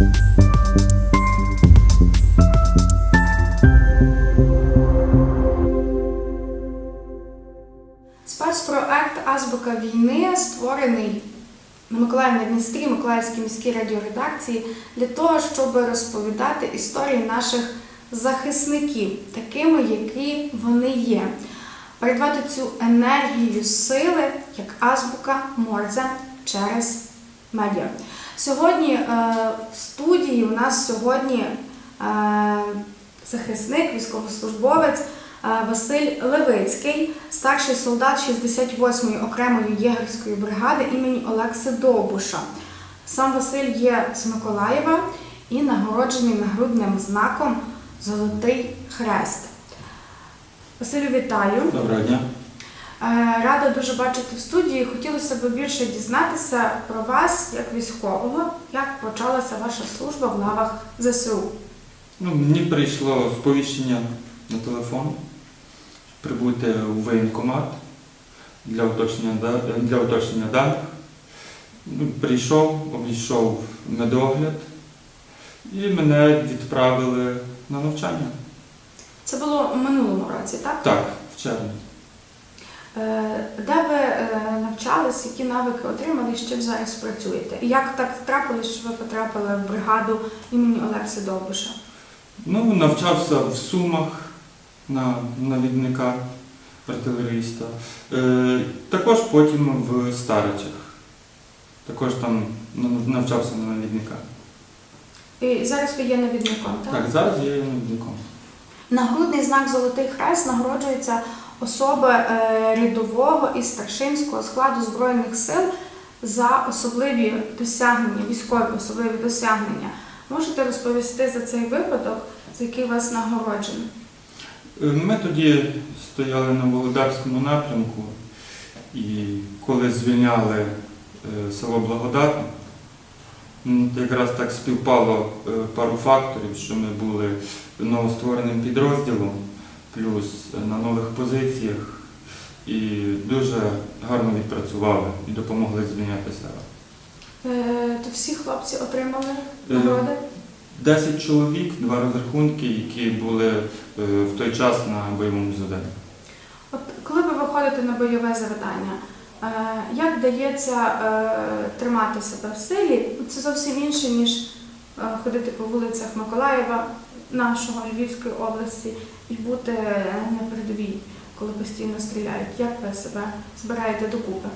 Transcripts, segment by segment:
Спецпроект Азбука війни створений на Миколаїв на Дністрі, Миколаївській міській радіоредакції для того, щоб розповідати історії наших захисників, такими, які вони є. Передавати цю енергію сили як азбука Морзе через медіа. Сьогодні е, в студії у нас сьогодні е, захисник, військовослужбовець е, Василь Левицький, старший солдат 68-ї окремої єгерської бригади імені Олекси Довбуша. Сам Василь є з Миколаєва і нагороджений нагрудним знаком Золотий Хрест. Василю, вітаю! Доброго дня. Е, Рада дуже бачити в студії. Хотілося б більше дізнатися про вас як військового, як почалася ваша служба в лавах ЗСУ. Ну, мені прийшло сповіщення на телефон прибути у воєнкомат для уточнення, для уточнення даних. Ну, Прийшов, обійшов медогляд і мене відправили на навчання. Це було у минулому році, так? Так, в червні. Е, Де ви е, навчались, які навики отримали, з чим зараз працюєте? І як так трапилось, що ви потрапили в бригаду імені Олекси Довбуша? Ну, навчався в Сумах на навідника артилеріста. Е, також потім в Старичах. Також там навчався на навідника. І зараз ви є навідником, так? Так, зараз я є навідником. Нагрудний знак Золотий Хрест нагороджується особи е, рядового і старшинського складу Збройних сил за особливі досягнення, військові особливі досягнення. Можете розповісти за цей випадок, за який вас нагороджено? Е, Ми тоді стояли на Володарському напрямку, і коли звільняли е, село Благодатне, якраз так співпало пару факторів, що ми були новоствореним підрозділом, плюс на нових позиціях, і дуже гарно відпрацювали і допомогли звільняти село. Е, То всі хлопці отримали Е, нагороди? 10 чоловік, два розрахунки, які були е, в той час на бойовому завданні. От коли ви виходите на бойове завдання, е, як вдається е, тримати себе в силі? Це зовсім інше, ніж е, ходити по вулицях Миколаєва, нашого Львівської області, і бути на передовій, коли постійно стріляють. Як ви себе збираєте докупи?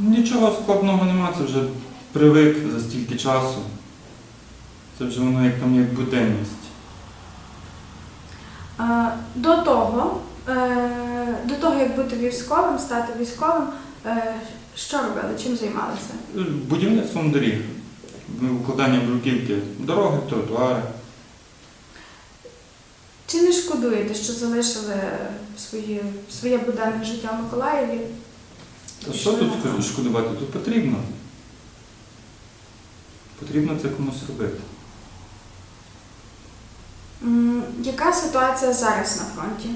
Нічого складного нема, це вже привик за стільки часу. Це вже воно як там як буденність. До того, е, до того, як бути військовим, стати військовим, е, що робили, чим займалися? Будівництвом доріг, укладання бруківки, дороги, тротуари. Чи не шкодуєте, що залишили свої, своє буденне життя в Миколаєві? Та що тут скажу, шкодувати? Тут потрібно. Потрібно це комусь робити. М, Яка ситуація зараз на фронті?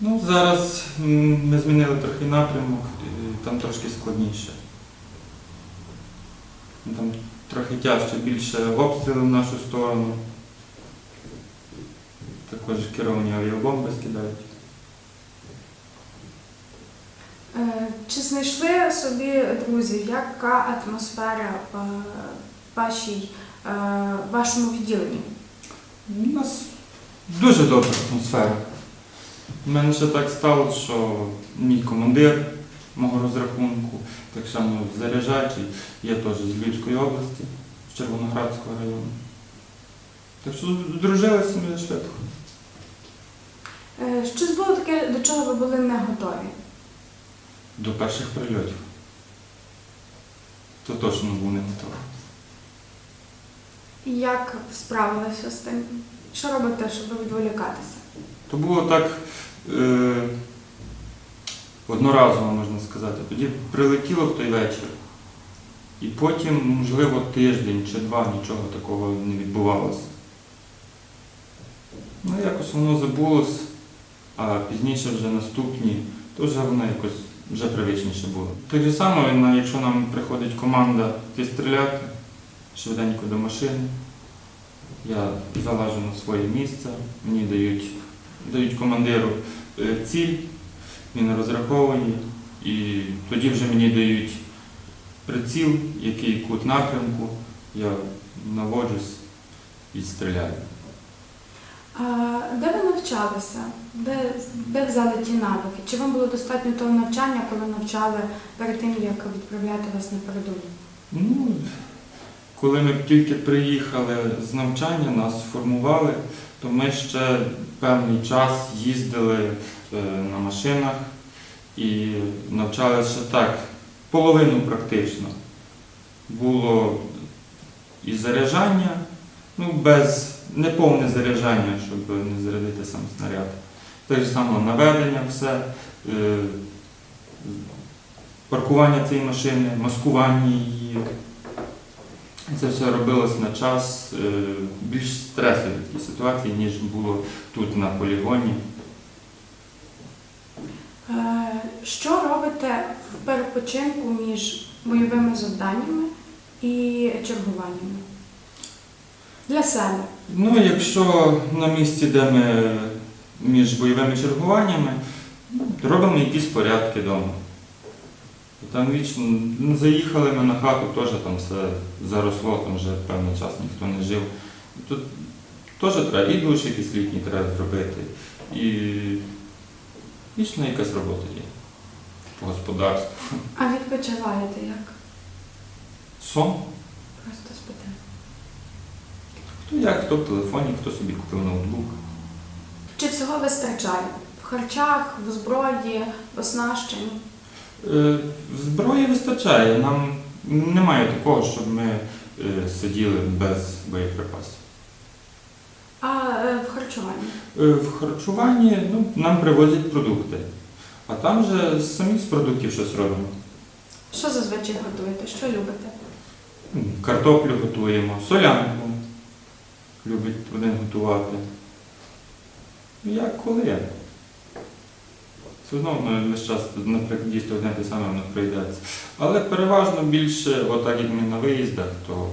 Ну, зараз м, ми змінили трохи напрямок, і там трошки складніше. Там трохи тяжче, більше обстрілів в нашу сторону. Також керовані авіабомби скидають. Е, Чи знайшли собі друзів? Яка атмосфера е, в вашій, е, вашому відділенні? У нас дуже добра атмосфера. У мене ще так сталося, що мій командир мого розрахунку, так само заряджачий, я теж з Львівської області, з Червоноградського району. Так що здружилися ми швидко. Е, Щось було таке, до чого ви були не готові? До перших прильотів. То точно був не готовий. І Як справилися з тим? Що робите, щоб відволікатися? То було так е, одноразово, можна сказати. Тоді прилетіло в той вечір, і потім, можливо, тиждень чи два нічого такого не відбувалося. Ну, якось воно забулось, а пізніше вже наступні, то вже воно якось вже привичніше було. Так же само, якщо нам приходить команда йти стріляти, швиденько до машини. Я залажу на своє місце, мені дають, дають командиру е, ціль, він розраховує, і тоді вже мені дають приціл, який кут напрямку, я наводжусь і стріляю. Де ви навчалися? Де, де взяли ті навики? Чи вам було достатньо того навчання, коли навчали перед тим, як відправляти вас на передову? Ну, коли ми тільки приїхали з навчання, нас формували, то ми ще певний час їздили е, на машинах і навчалися так, половину практично. Було і заряджання, ну, без неповне заряджання, щоб не зарядити сам снаряд. Так же само наведення, все, е, паркування цієї машини, маскування її. Це все робилось на час е, більш стресові такі ситуації, ніж було тут на полігоні. Е, Що робите в перепочинку між бойовими завданнями і чергуваннями? Для себе. Ну, якщо на місці, де ми між бойовими чергуваннями, робимо якісь порядки вдома. Там вічно ну, заїхали ми на хату, теж там все заросло, там вже певний час ніхто не жив. Тут теж треба і душ якийсь літній треба зробити, і вічно якась робота є по господарству. А відпочиваєте як? Сон. Просто Хто як, хто в телефоні, хто собі купив ноутбук. Чи всього вистачає? В харчах, в зброї, в оснащенні? Е, Зброї вистачає. Нам немає такого, щоб ми е, сиділи без боєприпасів. А е, в харчуванні? Е, В харчуванні ну, нам привозять продукти, а там же самі з продуктів щось робимо. Що зазвичай готуєте? Що любите? Картоплю готуємо, солянку любить один готувати. Як коли? Все одно воно весь час, наприклад, дійсно одне те саме воно прийдеться. Але переважно більше, отак як ми на виїздах, то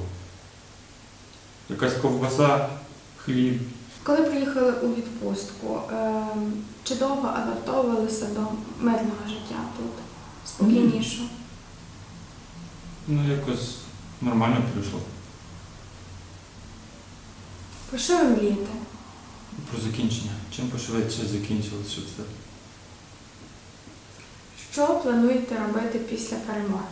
якась ковбаса, хліб. Коли приїхали у відпустку, е, чи довго адаптовувалися до мирного життя тут? Спокійніше? Ну, якось нормально прийшло. Про що ви мрієте? Про закінчення. Чим пошвидше закінчилось, щоб це. Що плануєте робити після перемоги?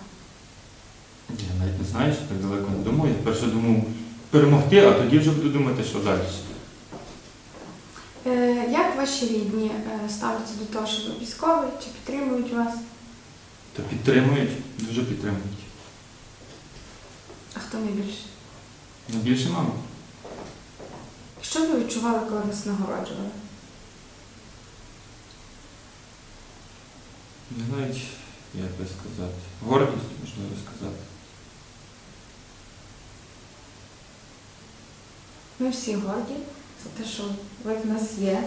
Я навіть не знаю, що так далеко не думаю. Я перше думав перемогти, а тоді вже буду думати, що далі. Е, Як ваші рідні е, ставляться до того, що ви військовий, чи підтримують вас? Та підтримують, дуже підтримують. А хто найбільше? Найбільше мама. Що ви відчували, коли вас нагороджували? Не навіть, як би сказати. Гордість, можливо сказати. Ми всі горді за те, що ви в нас є.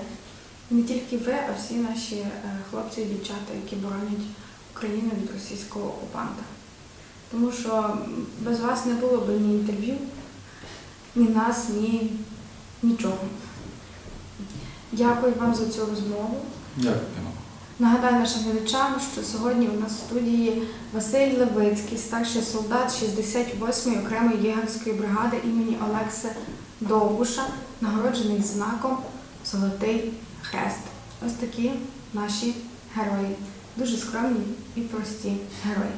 І не тільки ви, а всі наші е, хлопці і дівчата, які боронять Україну від російського окупанта. Тому що без вас не було б ні інтерв'ю, ні нас, ні нічого. Дякую вам за цю розмову. Дякую. Нагадаю нашим глядачам, що сьогодні у нас в студії Василь Левицький, старший солдат 68-ї окремої єгерської бригади імені Олекси Довбуша, нагороджений знаком Золотий Хрест. Ось такі наші герої. Дуже скромні і прості герої.